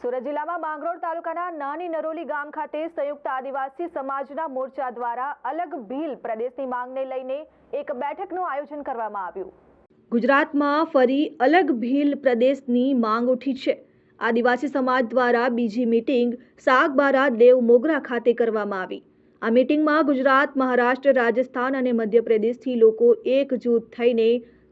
સુરત જિલ્લામાં માંગરોળ તાલુકાના નાની નરોલી ગામ ખાતે સંયુક્ત આદિવાસી સમાજના મોરચા દ્વારા અલગ ભીલ પ્રદેશની માંગને લઈને એક બેઠકનું આયોજન કરવામાં આવ્યું. ગુજરાતમાં ફરી અલગ ભીલ પ્રદેશની માંગ ઉઠી છે. આદિવાસી સમાજ દ્વારા બીજી મીટિંગ સાગબારા દેવ મોગરા ખાતે કરવામાં આવી. આ મીટિંગમાં ગુજરાત, મહારાષ્ટ્ર, રાજસ્થાન અને મધ્યપ્રદેશથી લોકો એકજૂથ થઈને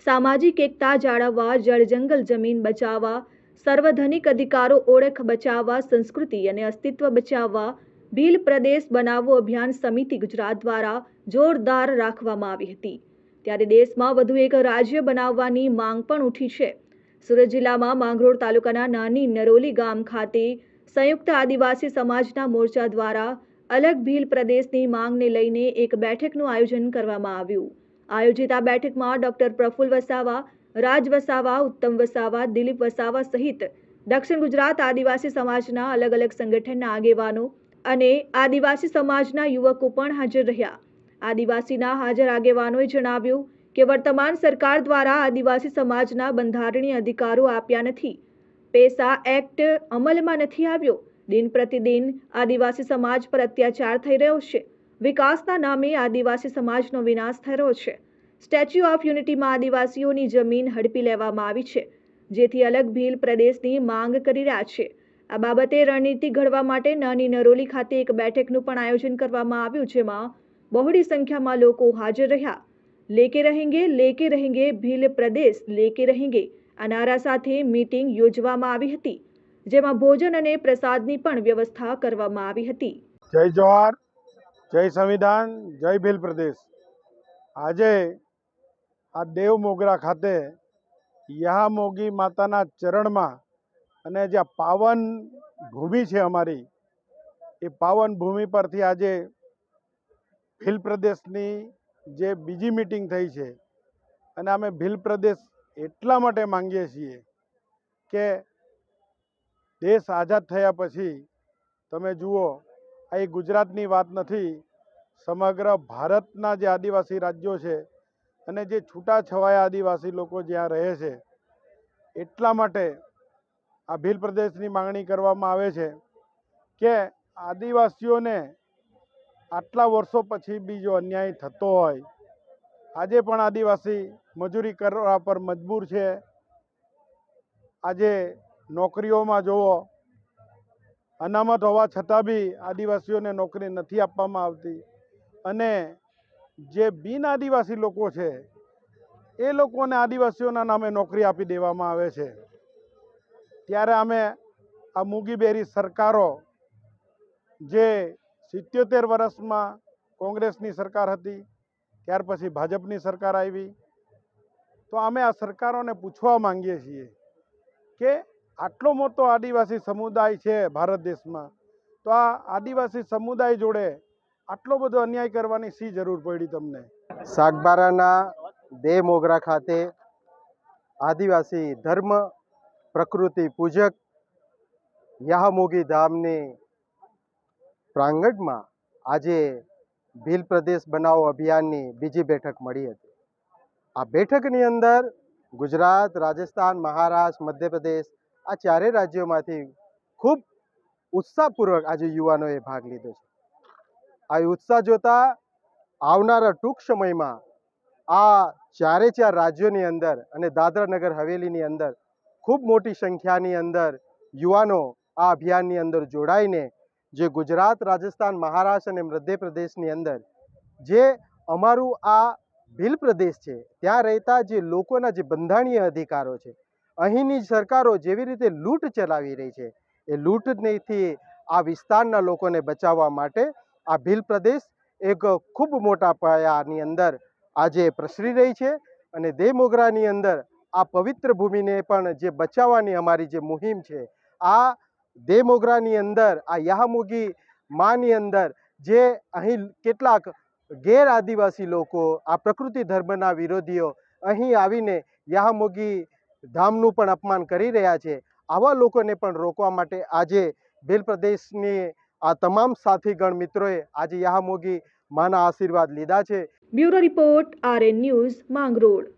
સામાજિક એકતા જાળવવા જળ જંગલ જમીન બચાવવા સર્વધનિક અધિકારો ઓળખ બચાવવા, સંસ્કૃતિ અને અસ્તિત્વ બચાવવા, ભીલ પ્રદેશ બનાવો અભિયાન સમિતિ ગુજરાત દ્વારા જોરદાર રાખવામાં આવી હતી. ત્યારે દેશમાં વધુ એક રાજ્ય બનાવવાની માંગ પણ ઉઠી છે. સુરત જિલ્લામાં માંગરોળ તાલુકાના નાની નરોલી ગામ ખાતે સંયુક્ત આદિવાસી સમાજના મોરચા દ્વારા અલગ ભીલ પ્રદેશની માંગને લઈને એક બેઠકનું આયોજન કરવામાં આવ્યું. આયોજિત આ બેઠકમાં ડોક્ટર પ્રફુલ્લ વસાવા રાજ વસાવા, ઉત્તમ વસાવા, દિલીપ વસાવા સહિત દક્ષિણ ગુજરાત આદિવાસી સમાજના અલગ અલગ સંગઠનના આગેવાનો અને આદિવાસી સમાજના યુવકો પણ હાજર રહ્યા. આદિવાસીના હાજર આગેવાનોએ જણાવ્યું કે વર્તમાન સરકાર દ્વારા આદિવાસી સમાજના બંધારણીય અધિકારો આપ્યા નથી. પેસા એક્ટ અમલમાં નથી આવ્યો. દિન પ્રતિદિન આદિવાસી સમાજ પર અત્યાચાર થઈ રહ્યો છે. વિકાસના નામે આદિવાસી સમાજનો વિનાશ થઈ રહ્યો છે. સ્ટેચ્યુ ઓફ યુનિટીમાં આદિવાસીઓની જમીન હડપી લેવામાં આવી છે, જેથી અલગ ભીલ પ્રદેશની માંગ કરી રહ્યા છે. આ બાબતે રણનીતિ ઘડવા માટે નાની નરોલી ખાતે એક બેઠકનું પણ આયોજન કરવામાં આવ્યું, જેમાં બહોળી સંખ્યામાં લોકો હાજર રહ્યા. લેકે રહેંગે લેકે રહેંગે, ભીલ પ્રદેશ લેકે રહેંગે આ નારા સાથે મીટિંગ યોજવામાં આવી હતી, જેમાં ભોજન અને પ્રસાદની પણ વ્યવસ્થા કરવામાં આવી હતી. જય જવાહર, જય સંવિધાન, જય ભીલ પ્રદેશ. આજે આ દેવ મોગરા ખાતે યહામોગી માતાના ચરણમાં અને જે પાવન ભૂમિ છે અમારી, એ પાવન ભૂમિ પરથી આજે ભીલ પ્રદેશની જે બીજી મિટિંગ થઈ છે, અને અમે ભીલ પ્રદેશ એટલા માટે માંગીએ છીએ કે દેશ આઝાદ થયા પછી તમે જુઓ, આ એ ગુજરાતની વાત નથી, સમગ્ર ભારતના જે આદિવાસી રાજ્યો છે અને જે છૂટાછવાયા આદિવાસી લોકો જ્યાં રહે છે, એટલા માટે આ ભીલ પ્રદેશની માંગણી કરવામાં આવે છે કે આદિવાસીઓને આટલા વર્ષો પછી બી જો અન્યાય થતો હોય. આજે પણ આદિવાસી મજૂરી કરવા પર મજબૂર છે. આજે નોકરીઓમાં જુઓ, અનામત હોવા છતાં બી આદિવાસીઓને નોકરી નથી આપવામાં આવતી. અને જે બિન આદિવાસી લોકો છે, એ લોકોને આદિવાસીઓના નામે નોકરી આપી દેવામાં આવે છે. ત્યારે અમે આ મૂગીબેરી સરકારો જે સિત્યોતેર વર્ષમાં કોંગ્રેસની સરકાર હતી, ત્યાર પછી ભાજપની સરકાર આવી. તો અમે આ સરકારોને પૂછવા માંગીએ છીએ કે આટલો મોટો આદિવાસી સમુદાય છે ભારત દેશમાં, તો આ આદિવાસી સમુદાય જોડે આટલો બધો અન્યાય કરવાની સી જરૂર પડી તમને? સાગબારાના દેહ મોગરા ખાતે આદિવાસી ધર્મ, પ્રકૃતિ પૂજક યાહમોગી ધામની પ્રાંગણમાં આજે ભીલ પ્રદેશ બનાવો અભિયાનની બીજી બેઠક મળી હતી. આ બેઠકની અંદર ગુજરાત, રાજસ્થાન, મહારાષ્ટ્ર, મધ્યપ્રદેશ આ ચારેય રાજ્યોમાંથી ખૂબ ઉત્સાહપૂર્વક આજે યુવાનોએ ભાગ લીધો છે. આ ઉત્સાહ જોતા આવનારા ટૂંક સમયમાં આ ચારે ચાર રાજ્યોની અંદર અને દાદરા નગર હવેલીની અંદર ખૂબ મોટી સંખ્યાની અંદર યુવાનો આ અભિયાનની અંદર જોડાઈને જે ગુજરાત, રાજસ્થાન, મહારાષ્ટ્ર અને મધ્યપ્રદેશની અંદર જે અમારું આ ભીલ પ્રદેશ છે, ત્યાં રહેતા જે લોકોના જે બંધારણીય અધિકારો છે, અહીંની સરકારો જેવી રીતે લૂંટ ચલાવી રહી છે, એ લૂંટથી આ વિસ્તારના લોકોને બચાવવા માટે આ ભીલ પ્રદેશ એક ખૂબ મોટા પાયાની અંદર આજે પ્રસરી રહી છે અને દેમોગરાની અંદર આ પવિત્ર ભૂમિને પણ જે બચાવવાની અમારી જે મુહિમ છે, આ દેમોગરાની અંદર, આ યાહમુગી માની અંદર જે અહીં કેટલાક ગેર આદિવાસી લોકો, આ પ્રકૃતિ ધર્મના વિરોધીઓ અહીં આવીને યાહમોગી ધામનું પણ અપમાન કરી રહ્યા છે, આવા લોકોને પણ રોકવા માટે આજે ભીલ પ્રદેશની આ તમામ સાથીગણ મિત્રોએ આજે યાહમોગી માના આશીર્વાદ લીધા છે. Bureau report RN news Mangrol.